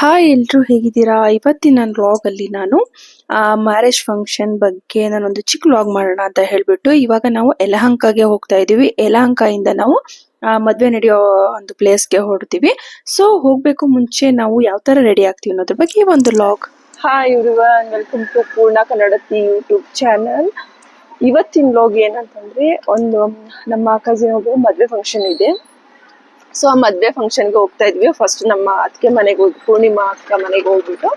Hi ಎಲ್ರು ಹೇಗಿದ್ದೀರಾ? ಇವತ್ತಿನ ನನ್ನ ವ್ಲಾಗ್ ಅಲ್ಲಿ ನಾನು ಮ್ಯಾರೇಜ್ ಫಂಕ್ಷನ್ ಬಗ್ಗೆ ನಾನೊಂದು ಚಿಕ್ಕ ವ್ಲಾಗ್ ಮಾಡೋಣ ಅಂತ ಹೇಳ್ಬಿಟ್ಟು ಇವಾಗ ನಾವು ಯಲಹಂಕಗೆ ಹೋಗ್ತಾ ಇದೀವಿ ಯಲಹಂಕದಿಂದ ನಾವು ಆ, ಮದ್ವೆ ನಡೆಯೋ ಒಂದು ಪ್ಲೇಸ್ಗೆ ಹೊರಡ್ತೀವಿ. ಸೊ ಹೋಗ್ಬೇಕು ಮುಂಚೆ ನಾವು ಯಾವ ತರ ರೆಡಿ ಆಗ್ತೀವಿ ಅನ್ನೋದ್ರ ಬಗ್ಗೆ ಒಂದು vlog hi everyone welcome to Poorna Kannadathi YouTube channel ಇವತ್ತಿನ ವ್ಲಾಗ್ ಏನಂತಂದ್ರೆ ಒಂದು ನಮ್ಮ ಕಸಿನ್ ಒಬ್ಬ ಮದ್ವೆ ಫಂಕ್ಷನ್ ಇದೆ. ಸೊ ಆ ಮದುವೆ ಫಂಕ್ಷನ್ಗೆ ಹೋಗ್ತಾ ಇದ್ವಿ. ಫಸ್ಟ್ ನಮ್ಮ ಅತ್ತಿಗೆ ಮನೆಗೆ ಹೋಗಿ, ಪೂರ್ಣಿಮಾ ಅಕ್ಕ ಮನೆಗೆ ಹೋಗ್ಬಿಟ್ಟು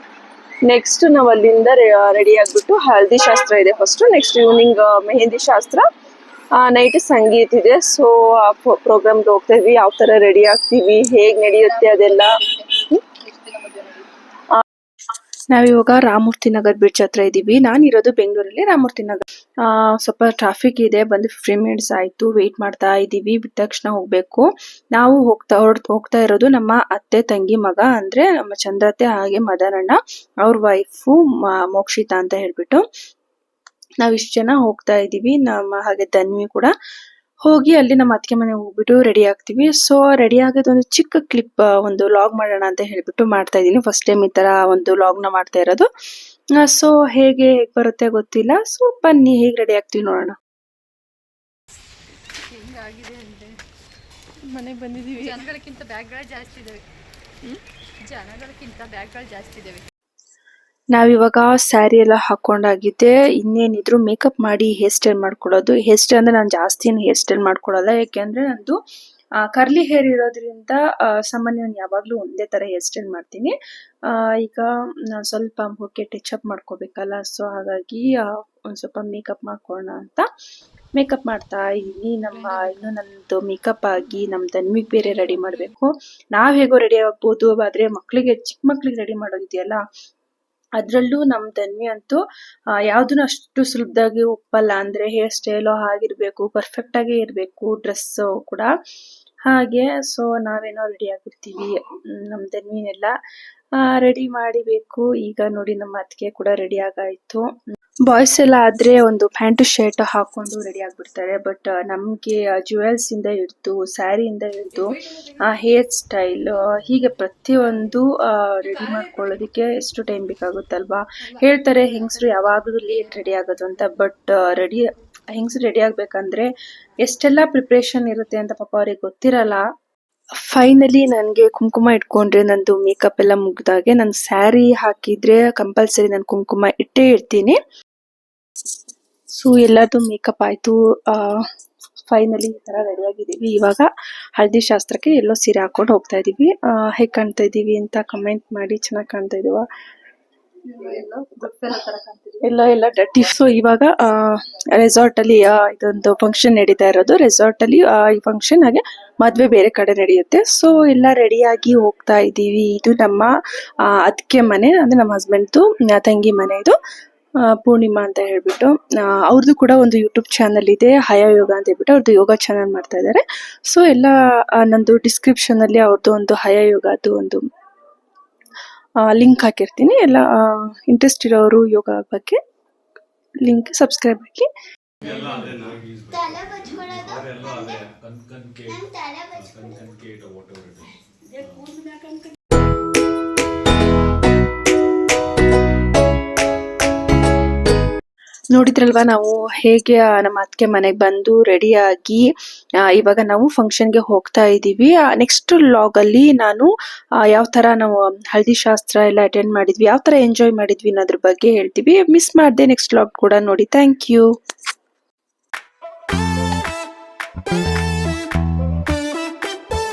ನೆಕ್ಸ್ಟ್ ನಾವು ಅಲ್ಲಿಂದ ರೆಡಿ ಆಗ್ಬಿಟ್ಟು ಹಳದಿ ಶಾಸ್ತ್ರ ಇದೆ ಫಸ್ಟ್ ನೆಕ್ಸ್ಟ್ ಈವ್ನಿಂಗ್ ಮೆಹಂದಿ ಶಾಸ್ತ್ರ ನೈಟ್ ಸಂಗೀತ ಇದೆ. ಸೊ ಆ ಪ್ರೋಗ್ರಾಮ್ಗೆ ಹೋಗ್ತಾ ಇದ್ವಿ. ಯಾವ ಥರ ರೆಡಿ ಆಗ್ತೀವಿ, ಹೇಗ್ ನಡೆಯುತ್ತೆ ಅದೆಲ್ಲ ನಾವಿವಾಗ ರಾಮೂರ್ತಿ ನಗರ್ ಬ್ರಿಡ್ಜ್ ಹತ್ರ ನಾನು ಇರೋದು ಬೆಂಗಳೂರಲ್ಲಿ ರಾಮೂರ್ತಿ ನಗರ್. ಸ್ವಲ್ಪ ಟ್ರಾಫಿಕ್ ಇದೆ. ಬಂದು ಫಿಫ್ಟೀನ್ ಮಿನಿಟ್ಸ್ ಆಯ್ತು. ವೇಟ್ ಮಾಡ್ತಾ ಇದೀವಿ. ಬಿಟ್ಟ ತಕ್ಷಣ ಹೋಗ್ಬೇಕು. ನಾವು ಹೋಗ್ತಾ ಹೋಗ್ತಾ ಇರೋದು ನಮ್ಮ ಅತ್ತೆ, ತಂಗಿ, ಮಗ ಅಂದ್ರೆ ನಮ್ಮ ಚಂದ್ರತೆ ಹಾಗೆ ಮದನಣ್ಣ ಅವ್ರ ವೈಫು ಮೋಕ್ಷಿತಾ ಅಂತ ಹೇಳ್ಬಿಟ್ಟು ನಾವು ಇಷ್ಟು ಜನ ಹೋಗ್ತಾ ಇದೀವಿ. ನಮ್ಮ ಹಾಗೆ ಧನ್ವಿ ಕೂಡ ಹೋಗಿ ಅಲ್ಲಿ ನಮ್ಮ ಅತ್ತಿಗೆ ಮನೆಗೆ ಹೋಗ್ಬಿಟ್ಟು ರೆಡಿ ಆಗ್ತೀವಿ. ಸೊ ರೆಡಿ ಆಗೋದು ಒಂದು ಚಿಕ್ಕ ಕ್ಲಿಪ್ ಒಂದು ಲಾಗ್ ಮಾಡೋಣ ಅಂತ ಹೇಳಿಬಿಟ್ಟು ಮಾಡ್ತಾ ಇದ್ದೀನಿ. ಫಸ್ಟ್ ಟೈಮ್ ಈ ತರ ಒಂದು ಲಾಗ್ನ ನ ಮಾಡ್ತಾ ಇರೋದು. ಸೊ ಹೇಗೆ ಹೇಗೆ ಬರುತ್ತೆ ಗೊತ್ತಿಲ್ಲ. ಸೊ ಬನ್ನಿ ಹೇಗೆ ರೆಡಿ ಆಗ್ತೀವಿ ನೋಡೋಣ. ಮನೆಗೆ ಬಂದಿದ್ದೀವಿ. ಜನಗಳಕ್ಕಿಂತ ಬ್ಯಾಗ್ಗಳು ಜಾಸ್ತಿ ಇದ್ದಾವೆ ಜನಗಳಿಗಿಂತ ಬ್ಯಾಗ್ಗಳು ಜಾಸ್ತಿ ಇದಾವೆ. ನಾವಿವಾಗ ಸ್ಯಾರಿ ಎಲ್ಲ ಹಾಕೊಂಡಾಗಿದ್ದೆ ಇನ್ನೇನಿದ್ರು ಮೇಕಪ್ ಮಾಡಿ ಹೇರ್ ಸ್ಟೈಲ್ ಮಾಡ್ಕೊಳ್ಳೋದು. ಹೇರ್ ಸ್ಟೈಲ್ ಅಂದ್ರೆ ನಾನು ಜಾಸ್ತಿ ಹೇರ್ ಸ್ಟೈಲ್ ಮಾಡ್ಕೊಳ್ಳಲ್ಲ. ಯಾಕೆಂದ್ರೆ ನಂದು ಕರ್ಲಿ ಹೇರ್ ಇರೋದ್ರಿಂದ ಸಾಮಾನ್ಯ ನಾನು ಯಾವಾಗ್ಲೂ ಒಂದೇ ತರ ಹೇರ್ ಸ್ಟೈಲ್ ಮಾಡ್ತೀನಿ. ಈಗ ನಾನು ಸ್ವಲ್ಪ ಮುಖಕ್ಕೆ ಟಚ್ ಅಪ್ ಮಾಡ್ಕೋಬೇಕಲ್ಲ. ಸೊ ಹಾಗಾಗಿ ಒಂದ್ ಸ್ವಲ್ಪ ಮೇಕಪ್ ಮಾಡ್ಕೊಳ್ಳೋಣ ಅಂತ. ಮೇಕಪ್ ಮಾಡ್ತಾ ಇದೀನಿ ನಮ್ಮ, ಇನ್ನು ನಂದು ಮೇಕಪ್ ಆಗಿ ನಮ್ ತನ್ಮಿಗೆ ಬೇರೆ ರೆಡಿ ಮಾಡ್ಬೇಕು. ನಾವ್ ಹೇಗೋ ರೆಡಿ ಆಗ್ಬೋದು. ಆದ್ರೆ ಮಕ್ಳಿಗೆ ಚಿಕ್ಕ ಮಕ್ಳಿಗೆ ರೆಡಿ ಮಾಡೋದಿದೆಯಲ್ಲ. ಅದ್ರಲ್ಲೂ ನಮ್ ತನ್ವಿ ಅಂತೂ ಯಾವ್ದನ್ನು ಅಷ್ಟು ಸುಲಭದಾಗಿ ಒಪ್ಪಲ್ಲ. ಅಂದ್ರೆ ಹೇರ್ ಸ್ಟೈಲು ಪರ್ಫೆಕ್ಟ್ ಆಗೇ ಇರ್ಬೇಕು ಡ್ರೆಸ್ ಕೂಡ. ಹಾಗೆ ಸೊ ನಾವೇನೋ ರೆಡಿ ಆಗಿರ್ತೀವಿ ನಮ್ಮ ತನ್ವಿನೆಲ್ಲ. ರೆಡಿ ಮಾಡಿಬೇಕು. ಈಗ ನೋಡಿ ನಮ್ಮ ಅತ್ತಿಗೆ ಕೂಡ ರೆಡಿ ಆಗಾಯ್ತು. ಬಾಯ್ಸ್ ಎಲ್ಲ ಆದ್ರೆ ಒಂದು ಪ್ಯಾಂಟು ಶರ್ಟ್ ಹಾಕೊಂಡು ರೆಡಿ ಆಗ್ಬಿಡ್ತಾರೆ. ಬಟ್ ನಮಗೆ ಜುವೆಲ್ಸ್ ಇಂದ ಹಿಡ್ದು ಸ್ಯಾರಿಯಿಂದ ಹಿಡಿದು ಹೇರ್ ಸ್ಟೈಲ್ ಹೀಗೆ ಪ್ರತಿಯೊಂದು ರೆಡಿ ಮಾಡ್ಕೊಳ್ಳೋದಕ್ಕೆ ಎಷ್ಟು ಟೈಮ್ ಬೇಕಾಗುತ್ತಲ್ವಾ? ಹೇಳ್ತಾರೆ, ಹೆಂಗಸರು ಯಾವಾಗಲೂ ಲೇಟ್ ರೆಡಿ ಆಗೋದು ಅಂತ. ಬಟ್ ರೆಡಿ ಹೆಂಗಸರು ರೆಡಿ ಆಗ್ಬೇಕಂದ್ರೆ, ಎಷ್ಟೆಲ್ಲ ಪ್ರಿಪ್ರೇಷನ್ ಇರುತ್ತೆ ಅಂತ ಪಾಪ ಅವ್ರಿಗೆ ಗೊತ್ತಿರಲ್ಲ. ಫೈನಲಿ ನನಗೆ ಕುಂಕುಮ ಇಟ್ಕೊಂಡ್ರೆ ನಂದು ಮೇಕಪ್ ಎಲ್ಲ ಮುಗ್ದಾಗೆ ನಾನು ಸ್ಯಾರಿ ಹಾಕಿದ್ರೆ ಕಂಪಲ್ಸರಿ ನಾನು ಕುಂಕುಮ ಇಟ್ಟೇ ಇರ್ತೀನಿ. ಸೊ ಎಲ್ಲರದು ಮೇಕಪ್ ಆಯ್ತು. ಫೈನಲಿ ಈ ರೆಡಿ ಆಗಿದ್ದೀವಿ. ಇವಾಗ ಹಳದಿ ಶಾಸ್ತ್ರಕ್ಕೆ ಎಲ್ಲೋ ಸೀರೆ ಹಾಕೊಂಡು ಹೋಗ್ತಾ ಇದೀವಿ. ಹೇಗೆ ಕಾಣ್ತಾ ಇದೀವಿ ಅಂತ ಕಮೆಂಟ್ ಮಾಡಿ ಚೆನ್ನಾಗಿ ಕಾಣ್ತಾ ಇದೀವ. ಎಲ್ಲ ಎಲ್ಲ ಡಟ್ಟಿ ಸೊ ಇವಾಗ ರೆಸಾರ್ಟ್ ಅಲ್ಲಿ ಇದೊಂದು ಫಂಕ್ಷನ್ ನಡೀತಾ ಇರೋದು. ರೆಸಾರ್ಟ್ ಅಲ್ಲಿ ಈ ಫಂಕ್ಷನ್ ಹಾಗೆ ಮದ್ವೆ ಬೇರೆ ಕಡೆ ನಡೆಯುತ್ತೆ. ಸೊ ಎಲ್ಲ ರೆಡಿಯಾಗಿ ಹೋಗ್ತಾ ಇದೀವಿ ಇದು ನಮ್ಮ ಅದಕ್ಕೆ ಮನೆ, ಅಂದ್ರೆ ನಮ್ಮ ಹಸ್ಬೆಂಡ್ದು ತಂಗಿ ಮನೆ ಇದು ಪೂರ್ಣಿಮಾ ಅಂತ ಹೇಳ್ಬಿಟ್ಟು ಅವ್ರದ್ದು ಕೂಡ ಒಂದು ಯೂಟ್ಯೂಬ್ ಚಾನಲ್ ಇದೆ, ಹಯ ಯೋಗ ಅಂತ ಹೇಳ್ಬಿಟ್ಟು ಅವ್ರದ್ದು ಯೋಗ ಚಾನಲ್ ಮಾಡ್ತಾ ಇದ್ದಾರೆ ಸೊ ಎಲ್ಲ ನಂದು ಡಿಸ್ಕ್ರಿಪ್ಷನ್ ಅಲ್ಲಿ ಅವ್ರದ್ದು ಒಂದು ಹಯ ಯೋಗದ್ದು ಒಂದು ಲಿಂಕ್ ಹಾಕಿರ್ತೀನಿ. ಎಲ್ಲ ಇಂಟ್ರೆಸ್ಟ್ ಇರೋರು ಯೋಗ ಬಗ್ಗೆ ಲಿಂಕ್ ಸಬ್ಸ್ಕ್ರೈಬ್ ಹಾಕಿ ನೋಡಿದ್ರಲ್ವಾ, ನಾವು ಹೇಗೆ ನಮ್ಮ ಅತ್ತಿಗೆ ಮನೆಗೆ ಬಂದು ರೆಡಿಯಾಗಿ ಇವಾಗ ನಾವು ಫಂಕ್ಷನ್ಗೆ ಹೋಗ್ತಾ ಇದ್ದೀವಿ. ನೆಕ್ಸ್ಟ್ ಲಾಗಲ್ಲಿ ನಾನು ಯಾವ ತರ ನಾವು ಹಳದಿ ಶಾಸ್ತ್ರ ಎಲ್ಲ ಅಟೆಂಡ್ ಮಾಡಿದ್ವಿ, ಯಾವ ತರ ಎಂಜಾಯ್ ಮಾಡಿದ್ವಿ ಅನ್ನೋದ್ರ ಬಗ್ಗೆ ಹೇಳ್ತೀವಿ. ಮಿಸ್ ಮಾಡಿದೆ ನೆಕ್ಸ್ಟ್ ಲಾಗ್ ಕೂಡ ನೋಡಿ. Thank you